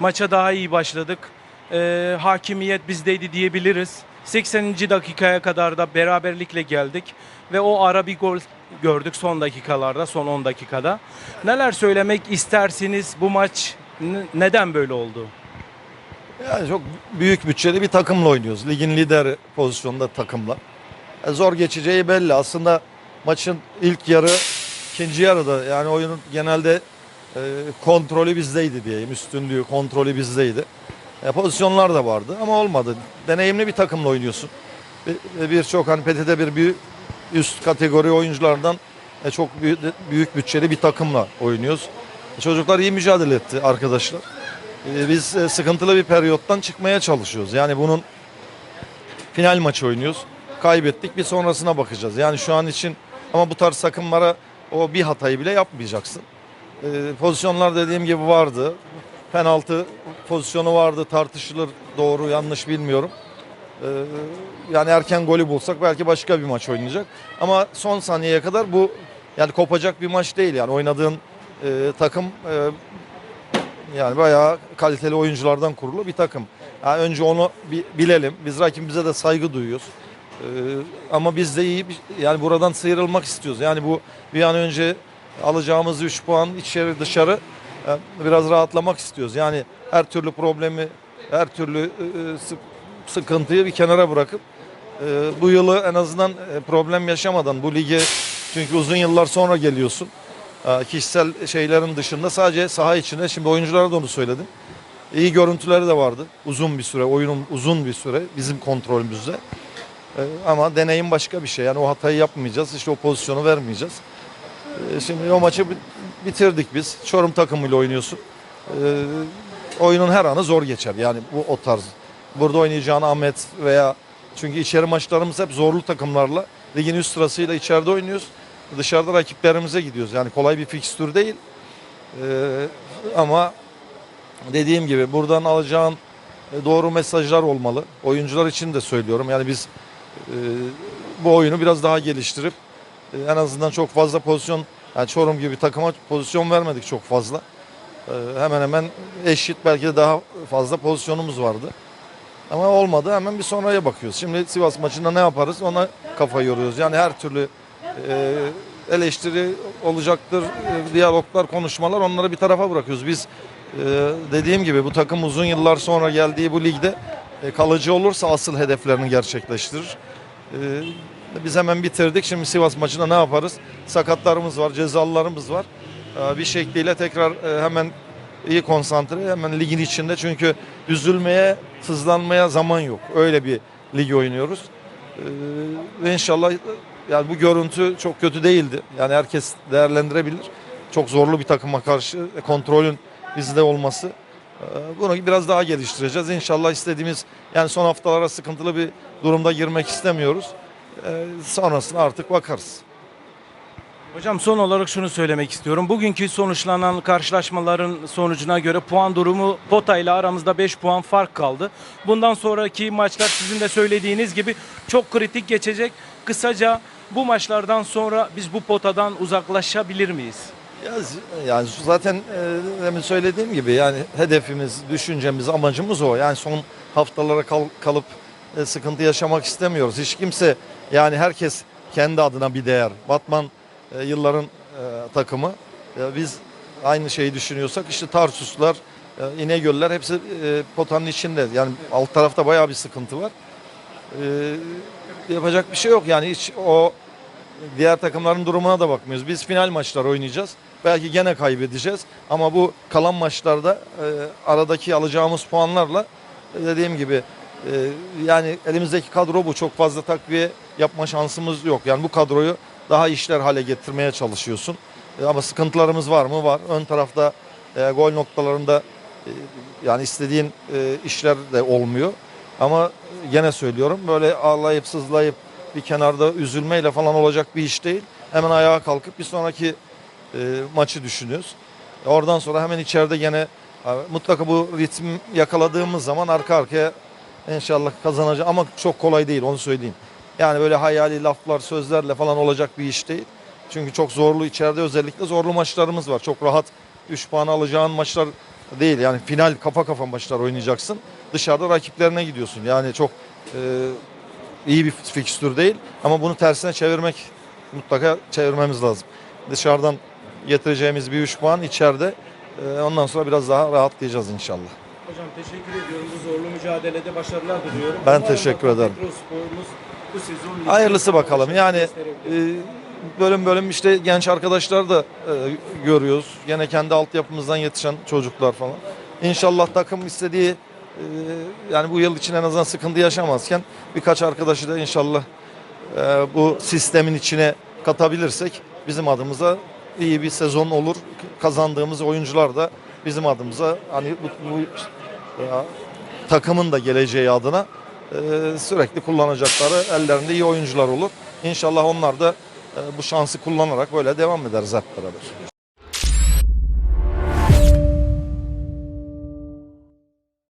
Maça daha iyi başladık. Ee, hakimiyet bizdeydi diyebiliriz. 80. dakikaya kadar da beraberlikle geldik ve o ara bir gol gördük son dakikalarda, son 10 dakikada. Neler söylemek istersiniz bu maç neden böyle oldu? Yani çok büyük bütçeli bir takımla oynuyoruz. Ligin lider pozisyonunda takımla. E, zor geçeceği belli. Aslında maçın ilk yarı, ikinci yarıda yani oyunun genelde e, kontrolü bizdeydi diyeyim. Üstünlüğü, kontrolü bizdeydi. E, pozisyonlar da vardı ama olmadı. Deneyimli bir takımla oynuyorsun. Bir- Birçok hani PTT bir büyük üst kategori oyunculardan e, çok büyük, büyük bütçeli bir takımla oynuyoruz. E, çocuklar iyi mücadele etti arkadaşlar. Ee, Biz e, sıkıntılı bir periyottan çıkmaya çalışıyoruz. Yani bunun final maçı oynuyoruz. Kaybettik bir sonrasına bakacağız. Yani şu an için ama bu tarz takımlara o bir hatayı bile yapmayacaksın. Ee, pozisyonlar dediğim gibi vardı. Penaltı pozisyonu vardı tartışılır doğru yanlış bilmiyorum. Ee, yani erken golü bulsak belki başka bir maç oynayacak. Ama son saniyeye kadar bu yani kopacak bir maç değil yani oynadığın e, takım e, yani bayağı kaliteli oyunculardan kurulu bir takım. Yani önce onu bi- bilelim. Biz rakibimize de saygı duyuyoruz. Ee, ama biz de iyi bir- yani buradan sıyrılmak istiyoruz. Yani bu bir an önce alacağımız 3 puan içeri dışarı e, biraz rahatlamak istiyoruz. Yani her türlü problemi, her türlü e, sı- sıkıntıyı bir kenara bırakıp e, bu yılı en azından e, problem yaşamadan bu lige çünkü uzun yıllar sonra geliyorsun. E, Kişisel şeylerin dışında sadece saha içinde şimdi oyunculara da onu söyledim. İyi görüntüleri de vardı. Uzun bir süre, oyunun uzun bir süre bizim kontrolümüzde. E, Ama deneyim başka bir şey. Yani o hatayı yapmayacağız. işte o pozisyonu vermeyeceğiz. E, Şimdi o maçı bi- bitirdik biz. Çorum takımıyla oynuyorsun. E, Oyunun her anı zor geçer. Yani bu o tarz. Burada oynayacağın Ahmet veya çünkü içeri maçlarımız hep zorlu takımlarla ligin üst sırasıyla içeride oynuyoruz. Dışarıda rakiplerimize gidiyoruz. Yani kolay bir fikstür değil. Ee, ama dediğim gibi buradan alacağın e, doğru mesajlar olmalı. Oyuncular için de söylüyorum. Yani biz e, bu oyunu biraz daha geliştirip e, en azından çok fazla pozisyon yani Çorum gibi takıma pozisyon vermedik çok fazla. E, hemen hemen eşit belki de daha fazla pozisyonumuz vardı. Ama olmadı hemen bir sonraya bakıyoruz. Şimdi Sivas maçında ne yaparız ona kafa yoruyoruz. Yani her türlü e, eleştiri olacaktır, e, diyaloglar, konuşmalar onları bir tarafa bırakıyoruz. Biz e, dediğim gibi bu takım uzun yıllar sonra geldiği bu ligde e, kalıcı olursa asıl hedeflerini gerçekleştirir. Biz hemen bitirdik. Şimdi Sivas maçında ne yaparız? Sakatlarımız var, cezalılarımız var. E, bir şekliyle tekrar e, hemen iyi konsantre hemen ligin içinde çünkü üzülmeye, sızlanmaya zaman yok. Öyle bir lig oynuyoruz. Ee, ve inşallah yani bu görüntü çok kötü değildi. Yani herkes değerlendirebilir. Çok zorlu bir takıma karşı kontrolün bizde olması. Ee, Bunu biraz daha geliştireceğiz. İnşallah istediğimiz yani son haftalara sıkıntılı bir durumda girmek istemiyoruz. Ee, sonrasına artık bakarız. Hocam son olarak şunu söylemek istiyorum. Bugünkü sonuçlanan karşılaşmaların sonucuna göre puan durumu Pota ile aramızda 5 puan fark kaldı. Bundan sonraki maçlar sizin de söylediğiniz gibi çok kritik geçecek. Kısaca bu maçlardan sonra biz bu potadan uzaklaşabilir miyiz? Ya Yani zaten e, demin söylediğim gibi yani hedefimiz, düşüncemiz, amacımız o. Yani son haftalara kal- kalıp e, sıkıntı yaşamak istemiyoruz. Hiç kimse yani herkes kendi adına bir değer. Batman e, yılların e, takımı. E, biz aynı şeyi düşünüyorsak işte Tarsuslar, e, İnegöller hepsi e, potanın içinde. Yani alt tarafta bayağı bir sıkıntı var. E, yapacak bir şey yok. Yani hiç o Diğer takımların durumuna da bakmıyoruz. Biz final maçlar oynayacağız. Belki gene kaybedeceğiz. Ama bu kalan maçlarda e, aradaki alacağımız puanlarla e, dediğim gibi yani elimizdeki kadro bu. Çok fazla takviye yapma şansımız yok. Yani bu kadroyu daha işler hale getirmeye çalışıyorsun. E, ama sıkıntılarımız var mı? Var. Ön tarafta e, gol noktalarında e, yani istediğin e, işler de olmuyor. Ama gene söylüyorum böyle ağlayıp sızlayıp bir kenarda üzülmeyle falan olacak bir iş değil. Hemen ayağa kalkıp bir sonraki maçı düşünüyoruz. Oradan sonra hemen içeride gene mutlaka bu ritim yakaladığımız zaman arka arkaya inşallah kazanacağız. Ama çok kolay değil onu söyleyeyim. Yani böyle hayali laflar, sözlerle falan olacak bir iş değil. Çünkü çok zorlu içeride özellikle zorlu maçlarımız var. Çok rahat 3 puan alacağın maçlar değil. Yani final kafa kafa maçlar oynayacaksın. Dışarıda rakiplerine gidiyorsun. Yani çok e, iyi bir fikstür değil. Ama bunu tersine çevirmek mutlaka çevirmemiz lazım. Dışarıdan getireceğimiz bir 3 puan içeride e, ondan sonra biraz daha rahatlayacağız inşallah. Hocam teşekkür ediyorum. Bu zorlu mücadelede başarılar diliyorum. Ben Umarım teşekkür ederim. Petrospor'umuz bu sezon Hayırlısı bakalım. Yani e, bölüm bölüm işte genç arkadaşlar da e, görüyoruz. Gene kendi altyapımızdan yetişen çocuklar falan. İnşallah takım istediği e, yani bu yıl için en azından sıkıntı yaşamazken birkaç arkadaşı da inşallah e, bu sistemin içine katabilirsek bizim adımıza iyi bir sezon olur. Kazandığımız oyuncular da bizim adımıza hani bu, bu e, takımın da geleceği adına e, sürekli kullanacakları ellerinde iyi oyuncular olur. İnşallah onlar da e, bu şansı kullanarak böyle devam ederiz hep beraber.